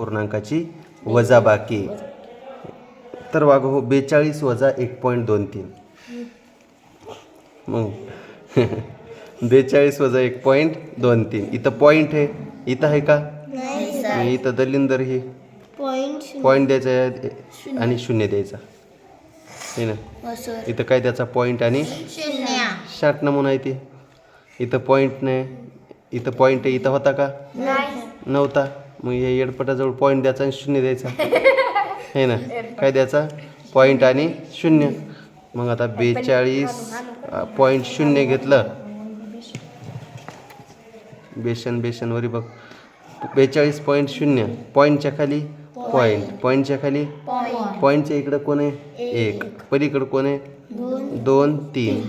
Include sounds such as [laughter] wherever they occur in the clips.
पूर्णांकाची वजाबाकी. तर वाग हो बेचाळीस वजा एक पॉईंट दोन तीन. मग बेचाळीस वजा एक पॉईंट दोन तीन. इथं पॉईंट आहे. इथं आहे का? इथं दलिंदर हे. पॉइंट पॉईंट द्यायचा आहे आणि शून्य द्यायचा. हे ना? इथं काय त्याचा पॉईंट आणि शून्य. शार्ट नमुना आहे ते. इथं पॉईंट नाही. इथं पॉईंट आहे. इथं होता का? नव्हता. मग या येडपटाजवळ पॉईंट द्यायचा आणि शून्य द्यायचा. [laughs] हे ना? काय द्यायचा? पॉईंट आणि शून्य. मग आता बेचाळीस पॉईंट शून्य घेतलं. बेसन. बेसनवरी बघ. बेचाळीस पॉईंट शून्य. पॉईंटच्या खाली? पॉईंट पॉईंटच्या खाली? पॉईंटच्या इकडं कोण आहे? एक. पलीकडं कोण आहे? दोन. तीन.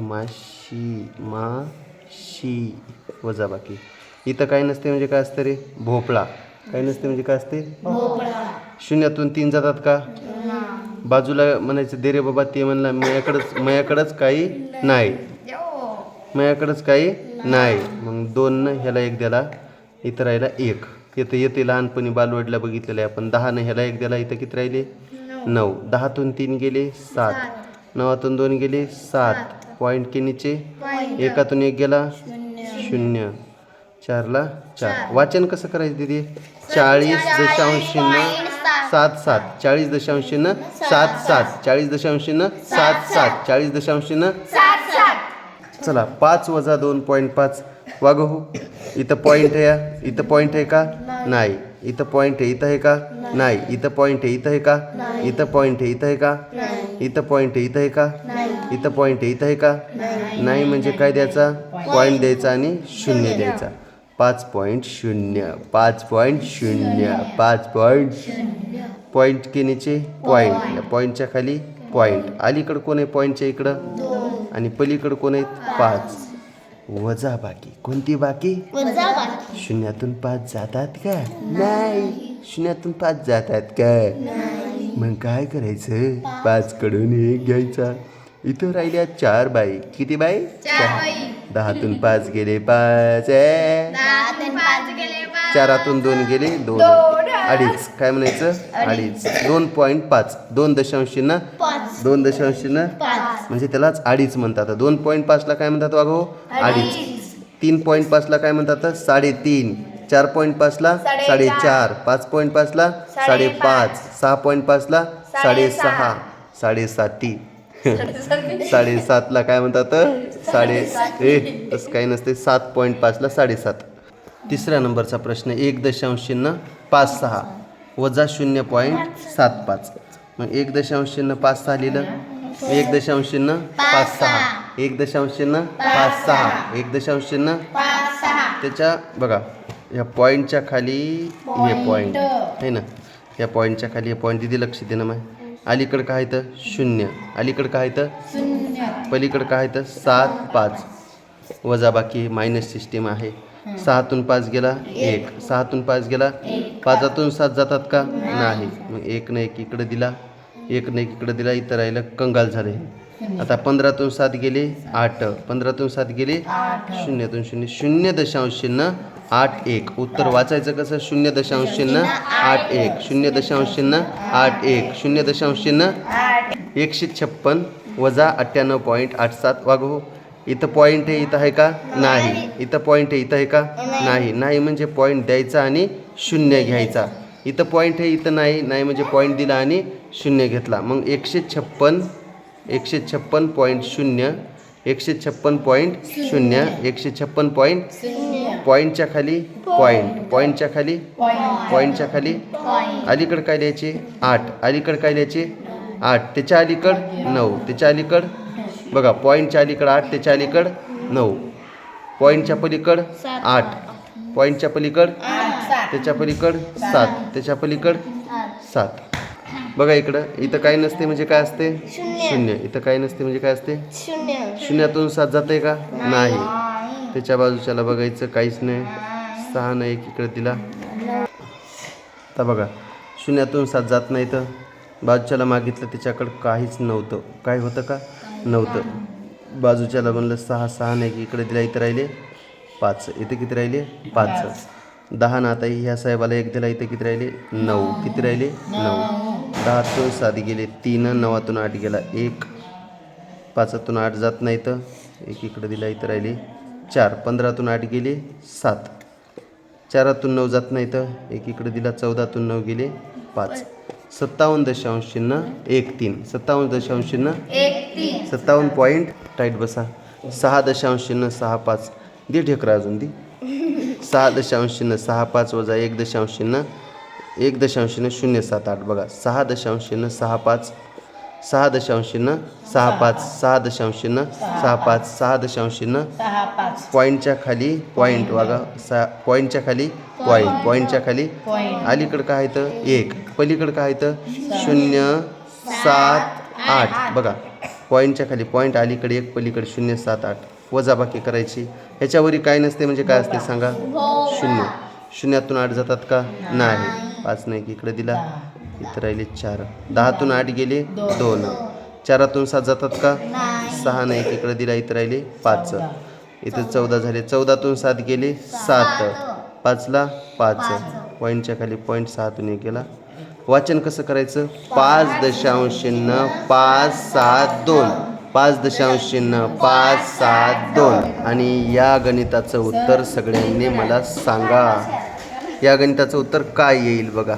माशी माशी. वजा बाकी. इथं काय नसते म्हणजे काय असतं रे? भोपळा. काय नसते म्हणजे काय असते? शून्यातून तीन जातात का? बाजूला म्हणायचं दे रे बाबा ते म्हणलं मयाकडंच मयाकडंच काही नाही. मयाकडंच काही नाही. मग दोन न ह्याला एक द्याला इथं राहिला एक. येतं येते लहानपणी बालवडला बघितलेलं आहे आपण. दहा न ह्याला एक द्याला इथं किती राहिले? नऊ. दहातून तीन गेले सात. नवातून दोन गेले सात. पॉईंट के नीचे? एकातून एक गेला शून्य. चारला चार. वाचन कसं करायचं दिदी? चाळीस दशांश सात. सात चाळीस दशांश सात सात चाळीस दशांश सात सात चाळीस दशांश चला पाच वजा दोन पॉईंट पाच. वाग. हो इथं पॉईंट आहे या. इथं पॉईंट आहे का? नाही. इथं पॉईंट आहे इथं आहे का? नाही. इथं पॉईंट आहे इथं आहे का? इथं पॉईंट आहे इथं आहे का? इथं पॉईंट आहे इथं आहे का? इथं पॉईंट आहे इथं आहे का? नाही. म्हणजे काय द्यायचा? पॉईंट द्यायचा आणि शून्य. द्यायचा. पाच पॉईंट शून्य पाच पॉईंट शून्य पाच पॉईंट पॉईंट के नीचे पॉईंट पॉईंटच्या खाली पॉईंट अलीकडं कोण आहे पॉईंटच्या इकडं? आणि पलीकडं कोण आहेत? पाच. वजा बाकी. कोणती बाकी? शून्यातून पाच जातात का? नाही. शून्यातून पाच जातात का? मग काय करायचं? पाच कडून एक घ्यायचा. इथं राहिल्या चार बाई. किती बाई? दहातून पाच गेले पाच. आहे. चारातून दोन गेले दोन अडीच. काय म्हणायचं? अडीच. दोन पॉईंट पाच. दोन दशांश चिन्ह. पाच. दोन दशांश चिन्ह. पाच. म्हणजे त्यालाच अडीच म्हणतात. दोन पॉईंट पाचला काय म्हणतात वागो अडीच. तीन पॉईंट पाचला काय म्हणतात? साडेतीन. चार पॉईंट पाचला? साडेचार. पाच पॉईंट पाचला? साडेपाच. सहा पॉईंट पाचला? साडेसहा. साडेसाती. साडेसातला काय म्हणतात? साडे ए तसं काही नसते. सात पॉईंट पाचला साडेसात. तिसऱ्या नंबरचा प्रश्न एक दशांश चिन्ह पाच सहा. वजा शून्य पॉईंट सात पाच. मग एक दशांश चिन्ह पाच सहा लिहिलं. एक दशांश चिन्ह पाच सहा. एक दशांश चिन्ह पाच सहा. एक दशांश चिन्ह त्याच्या बघा या पॉईंटच्या खाली हे पॉईंट आहे ना? या पॉईंटच्या खाली हे पॉईंट दिदी लक्ष दे ना माय अलीकडं काय तर? शून्य. अलीकडं काय तर? पलीकडं काय तर? सात पाच. वजा बाकी मायनस सिस्टीम आहे. सहातून पाच गेला एक. सहातून पाच गेला पाचातून सात जातात का? नाही. मग एक न एक इकडं दिला. एक न एक इकडं दिला. इथं राहिलं कंगाल झाले. आता पंधरातून सात गेले आठ. पंधरातून सात गेले शून्यातून शून्य. शून्य दशांश चिन्ह आठ एक. उत्तर वाचायचं कसं? शून्य दशांश चिन्ह आठ एक. शून्य दशांश चिन्ह आठ एक. शून्य दशांश चिन्ह एकशे छप्पन वजा अठ्ठ्याण्णव पॉईंट आठ सात. वागो. इथं पॉईंट आहे इथं आहे का? नाही. इथं पॉईंट आहे इथं आहे का? नाही. नाही म्हणजे पॉईंट द्यायचा आणि शून्य घ्यायचा. इथं पॉईंट आहे इथं नाही. नाही म्हणजे पॉईंट दिला आणि शून्य घेतला. मग एकशे छप्पन एकशे छप्पन पॉईंट शून्य एकशे छप्पन पॉईंट शून्य एकशे छप्पन पॉईंट पॉईंटच्या खाली पॉईंट पॉईंटच्या खाली पॉईंटच्या खाली अलीकडं काय लिहायचे आठ. अलीकडं काय लिहायचे आठ. त्याच्या अलीकड नऊ. त्याच्या अलीकड बघा पॉईंटच्या अलीकड आठ त्याच्या अलीकड नऊ. पॉईंटच्या पलीकड आठ. पॉईंटच्या पलीकड त्याच्या पलीकड सात. त्याच्या पलीकड सात. बघा इकडं इथं काय नसते म्हणजे काय असते? शून्य. इथं काय नसते म्हणजे काय असते? शून्य. शून्यातून सात जाते का? नाही. त्याच्या बाजूच्याला बघायचं काहीच नाही. सहा नाही एक इकडे दिला आता बघा शून्यातून सात जात नाही तर? बाजूच्याला मागितलं त्याच्याकडं काहीच नव्हतं. काय होतं का? नव्हतं. बाजूच्याला म्हणलं सहा सहा नाही की इकडे दिला इथं राहिले. पाच इथे किती राहिले? पाच. दहा ना आता ह्या साहेबाला एक दिला इथं किती राहिले? नऊ. किती राहिले? नऊ. दहातून सात गेले. तीन नवातून आठ गेला. एक. पाचातून आठ जात नाही तर एक इकडं दिला इथं राहिले. चार. पंधरातून आठ गेले. सात. चारातून नऊ जात नाही तर एक इकडे दिला चौदातून नऊ गेले. पाच. सत्तावन्न दशांश चिन्ह एक तीन. सत्तावन्न दशांश चिन्ह एक तीन. सत्तावन्न पॉईंट टाईट बसा. सहा दशांश चिन्ह सहा पाच. दे ढेकरा अजून दे. सहा दशांश चिन्ह सहा पाच वजा एक दशांश चिन्ह एक दशांश चिन्ह शून्य सात आठ. बघा सहा दशांश चिन्ह सहा पाच. सहा दशांश चिन्ह सहा. पाच सहा दशांश चिन्ह सहा पाच. सहा दशांश चिन्ह सहा पाच. पॉईंटच्या खाली पॉईंट बघा सा पॉईंटच्या खाली पॉईंट पॉईंटच्या खाली अलीकडं काय तर एक पलीकडं काय तर शून्य सात आठ. बघा पॉईंटच्या खाली पॉईंट अलीकडे एक पलीकडे शून्य सात आठ. वजाबाकी करायची. ह्याच्यावरी काय नसते म्हणजे काय असते सांगा? शून्य. शून्यातून आठ जातात का? नाही. पाच नाही की इकडे दिला. इथं राहिले चार. दहातून आठ गेले दोन. चारातून सात जातात का? सहा नाही की इकडे दिला इथं राहिले पाच. इथं चौदा झाले. चौदातून सात गेले सात. पाचला पाच. पॉईंटच्या खाली पॉईंट सहातून एक गेला. वाचन कसं करायचं? पाच दशांश चिन्ह पाच सात दोन. पाच दशांश चिन्ह पाच सात दोन. आणि या गणिताचं उत्तर सगळ्यांनी मला सांगा. या गणिताचं उत्तर काय येईल बघा.